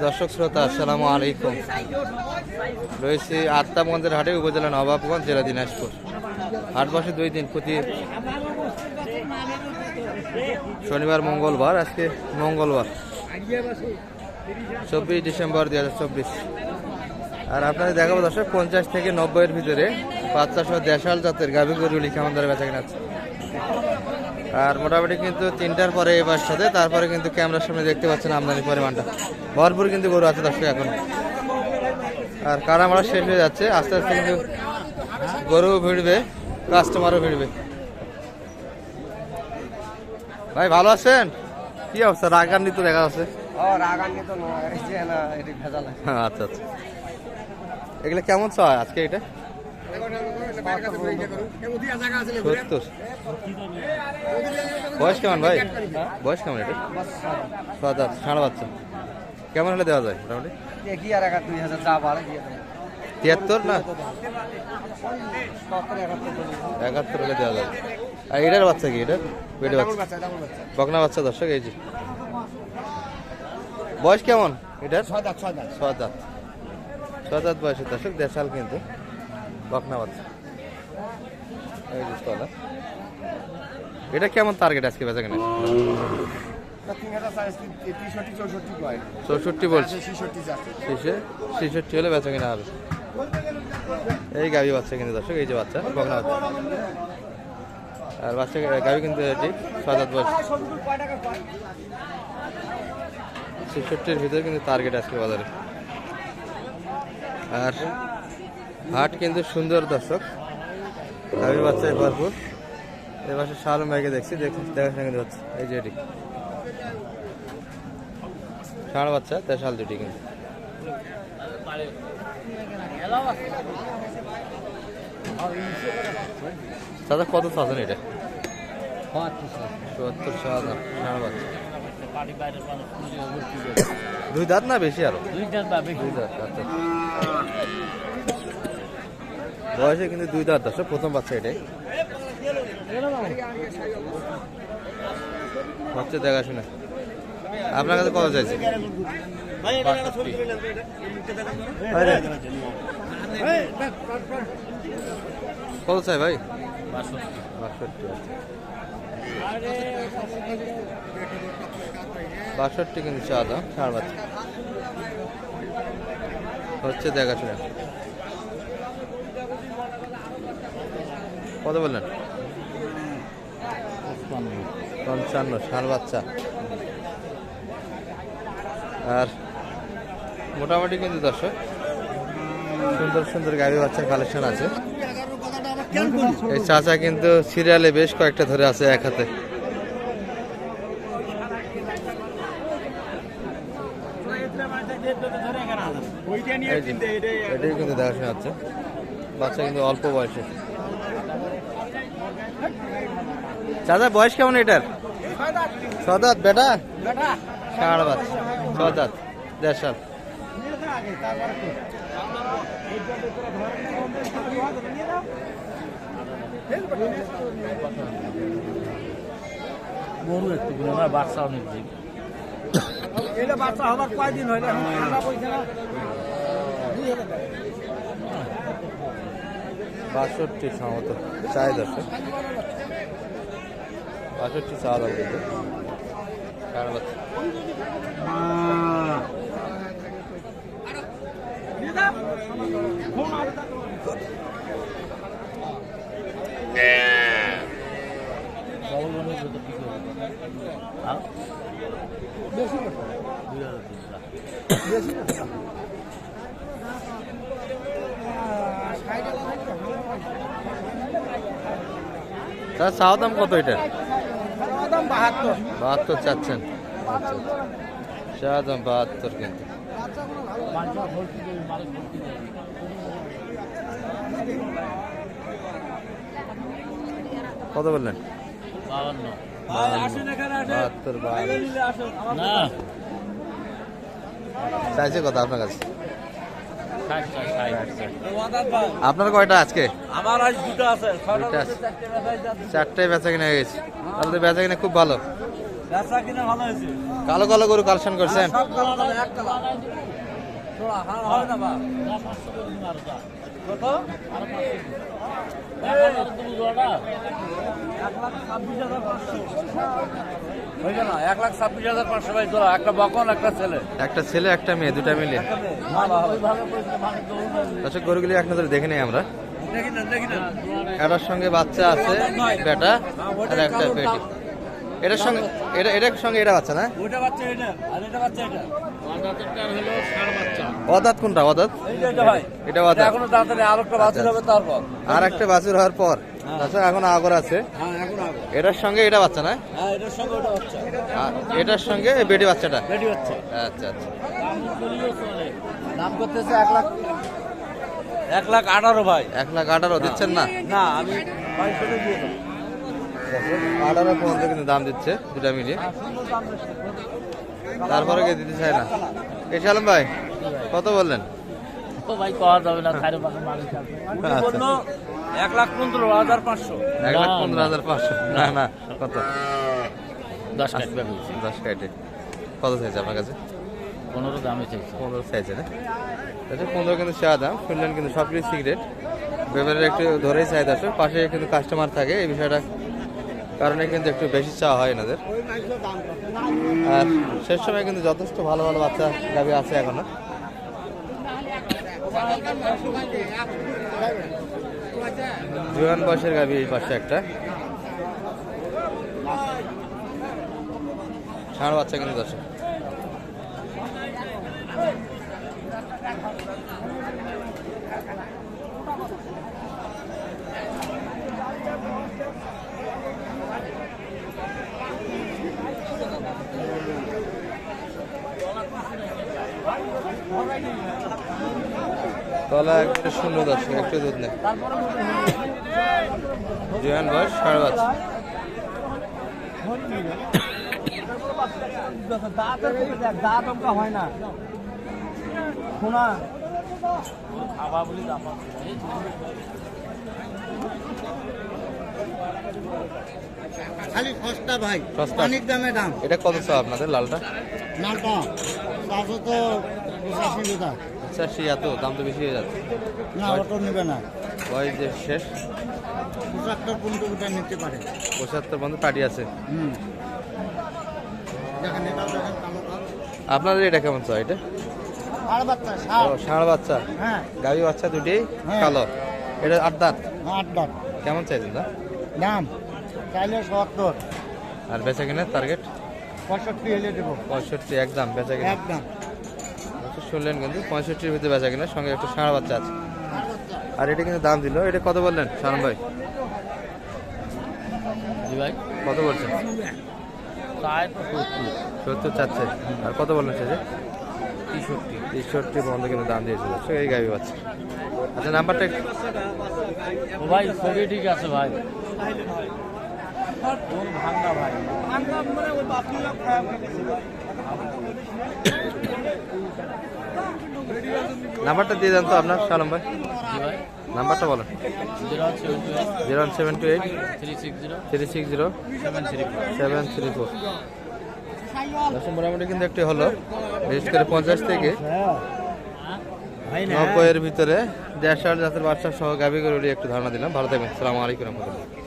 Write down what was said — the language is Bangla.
দর্শক শ্রোতা, আসসালামু আলাইকুম। রয়েছে আত্মাবগঞ্জের হাটে, উপজেলা নবাবগঞ্জ, জেলা দিনাজপুর। হাট দুই দিন প্রতি শনিবার, মঙ্গলবার, আজকে মঙ্গলবার। চব্বিশ ডিসেম্বর দুই হাজার চব্বিশ। আর আপনাদের দেখাবো দর্শক, পঞ্চাশ থেকে নব্বইয়ের ভিতরে বাচ্চা সহ দেশাল জাতের গাভী গরুগুলি কেমন ধরে বেচা কিনা। আর মোটামুটি কিন্তু তিনটার পরে এবার সাথে তারপরে কিন্তু ক্যামেরার সামনে দেখতে পাচ্ছেন আমদানির পরিমাণটা। ভরপুর কিন্তু গরু আছে দর্শক এখন। আর কারামারা শেষ হয়ে যাচ্ছে আস্তে আস্তে কিন্তু গরুও ভিড়বে কাস্টমারও ভিড়বে। ভাই ভালো আছেন? কি অবস্থা? রাগান্বিত দেখা আছে। আচ্ছা আচ্ছা। এগুলো কেমন চায় আজকে এটা? সত্তর বয়স কেমন ভাই? বয়স কেমন এটা? সাত আট সাড়ে বাচ্চা কেমন হলে দেওয়া যায় মোটামুটি? তিয়াত্তর না? একাত্তর হলে দেওয়া যায়। আর এটার বাচ্চা কি? এটা পেটে বাচ্চা? বকনা বাচ্চা দর্শক এই যে। বয়স কেমন এটার? ছয় দাঁত ছয় দাঁত ছয় দাঁত দর্শক দেড় কিনতে কিন্তু বকনা বাচ্চা। এটা কেমন টার্গেট আজকে বেচা কেনা? চৌষট্টি বলছে। ছেষট্টি হলে বেচা কিনা হবে। এই গাভি বাচ্চা কিন্তু দর্শক এই যে বাচ্চা বকনা বাচ্চা। আর বাচ্চা গাভি কিন্তু এটি ছয় দাঁত বয়স ছেষট্টির ভিতরে কিন্তু টার্গেট আজকে বাজারে। আর হাট কিন্তু সুন্দর দর্শক। বাচ্চায় ভরপুর। এ পাশে শালম ভাইকে দেখছি দেখ দেখাশোনা কিন্তু হচ্ছে এই যে এটি। ষাঁড় বাচ্চা তার শাল দুটি কিন্তু। দাদা কত চাচ্ছেন এটা? চুয়াত্তর সাত ষাঁড় বাচ্চা। দুই দাঁত না বেশি আরও? দুই দাঁত আচ্ছা। বয়সে কিন্তু দুই দাঁত আছে প্রথম বাচ্চা এটাই। হচ্ছে দেখাশোনা। আপনার কাছে কত চাইছে? কত চাই ভাই? বাষট্টি। কিন্তু চা দাম বাচ্চা। হচ্ছে দেখাশোনা। কত বললেন? পঞ্চান্ন ষাঁড় বাচ্চা। আর মোটামুটি কিন্তু দর্শক, সুন্দর সুন্দর গাড়ি বাচ্চার কালেকশন আছে। এই চাচা কিন্তু সিরিয়ালে বেশ কয়েকটা ধরে আছে এক হাতে। এটাই কিন্তু দেখাশোনা হচ্ছে। বাচ্চা কিন্তু অল্প বয়সে চাচা বয়স কেমন এটার? সদাত বেটা? ষাঁড় বাচ্চা? সদাত দেড় সাল গরু একটু বাচ্চা অনেক দিন। এটা বাচ্চা হবার কয়দিন ঠান্ডা পড়ছে না। বাষট্টি সম্ভবত বাষট্টি চাওয়া দাম কিন্তু তার চাওয়া দাম কত এটা? বাহাত্তর। বাহাত্তর চাচ্ছেন। আচ্ছা চাওয়া বাহাত্তর কিন্তু। কত বললেন? বাহাত্তর বাহান্ন। চাইছে কত আপনার কাছে? আপনার কয়টা আজকে? আমার আজ দুটো আছে দুইটা আছে। চারটায় বেচা কিনা হয়ে গেছে। তাহলে বেচা কিনা খুব ভালো। কিনা ভালো হয়েছে। কালো কালো গরু কালেকশন করছেন? সব এক হয় না বা। কত? এক লাখ ছাব্বিশ হাজার পাঁচশো। না? এক লাখ ছাব্বিশ হাজার পাঁচশো একটা বকন একটা ছেলে। একটা ছেলে একটা মেয়ে দুটা মিলে। না। আচ্ছা গরুগুলি এক নজরে দেখে নেই আমরা। এটার সঙ্গে বাচ্চা আছে বেটা আর একটা বেটি এটার সঙ্গে এটা এটার সঙ্গে এটা বাচ্চা না? ওইটা বাচ্চা এটা। আর এটা বাচ্চা এটা। অদাত কোনটা অদাত? এইটা এটা অদাত। এখনও তাড়াতাড়ি আর একটা বাছুর হবে তারপর। আর একটা বাছুর হওয়ার পর। আচ্ছা এখন আগর আছে। হ্যাঁ এখন এটার সঙ্গে এটা বাচ্চা না? হ্যাঁ এটার সঙ্গে ওটা বাচ্চা। এটার সঙ্গে বেটি বাচ্চাটা? রেডি হচ্ছে আচ্ছা আচ্ছা। দাম করতেছে এক লাখ এক লাখ আঠারো ভাই। এক লাখ আঠারো দিচ্ছেন না? না আমি আঠারো পর্যন্ত কিন্তু দাম দিচ্ছে দুটা মিলিয়ে তারপরে কে দিতে চায় না? এই সালাম ভাই কত বললেন? ভাই পাওয়া যাবে না এক লাখ পনেরো হাজার পাঁচশো। এক লাখ পনেরো হাজার পাঁচশো। না না কত? দশ কাটবে দশ কাটে কত চাইছে আপনার কাছে? পনেরো দামে চাইছে। পনেরো চাইছে না? আচ্ছা পনেরো কিন্তু চা দাম কিন্তু সব কিছু সিগারেট একটু ধরেই আসে পাশে কিন্তু কাস্টমার থাকে এই বিষয়টা কারণে কিন্তু একটু বেশি চা হয় এনাদের। আর শেষ সময় কিন্তু যথেষ্ট ভালো ভালো বাচ্চা গাভি আছে এখনও। জুয়ান বয়সের গাভি এই পাশে একটা। ষাঁড় বাচ্চা কিন্তু দশ তলা একটা শূন্য দশ একটু দুধ নেই। জুয়ান বয়স ষাঁড় বাচ্চা দাঁত অঙ্কা হয় না শোনা খাওয়া বলি খালি সস্তা ভাই। অনেক দামে দাম। এটা কত চাও আপনাদের লালটা? চারশো তো পঁচাশি টাকা পঁচাশি এত দাম তো বেশি হয়ে যাচ্ছে। না অটো নেবে না। বয়স যে শেষ। পঁচাত্তর পনেরো টাকা নিতে পারে। পঁচাত্তর পর্যন্ত পার্টি আছে। আপনাদের এটা কেমন চাও এটা? ষাঁড় বাচ্চা হ্যাঁ। গাভি বাচ্চা দুটি হ্যাঁ। কালো। এটা আট দাঁত। আট দাঁত। কেমন চাইছেন দাম? চাইলে সত্তর। আর বেচা কিনা টার্গেট পঁয়ষট্টি এলে দেবো। পঁয়ষট্টি একদম। বেচা কিনা? একদম। আচ্ছা, শুনলেন কিন্তু পঁয়ষট্টির ভিতরে বেচা কিনা সঙ্গে একটা ষাঁড় বাচ্চা আছে। আর এটা কিন্তু দাম দিল। এটা কত বললেন শারম ভাই? জি ভাই। কত বলছেন? সত্তর চাচ্ছে। আর কত বললেন সে যে তেষট্টি। তেষট্টি পর্যন্ত কিন্তু দাম দিয়েছিল। সে এই গাভি বাচ্চা। আচ্ছা নাম্বারটা ভাই ছবি ঠিক আছে ভাই। ভাই? নাম্বারটা দিয়ে দেন তো আপনার শালম ভাই নাম্বারটা বলেন। Zero seven two eight. Three six zero. Seven three four. মোটামুটি কিন্তু একটি হলো, বিশেষ করে পঞ্চাশ থেকে নব্বইয়ের ভিতরে দেড়শো জাতের বাচ্চা সহ গাভী করে একটু ধারণা দিলাম। ভালো থাকবেন। সালামু আলাইকুম রহমতুল্লাহ।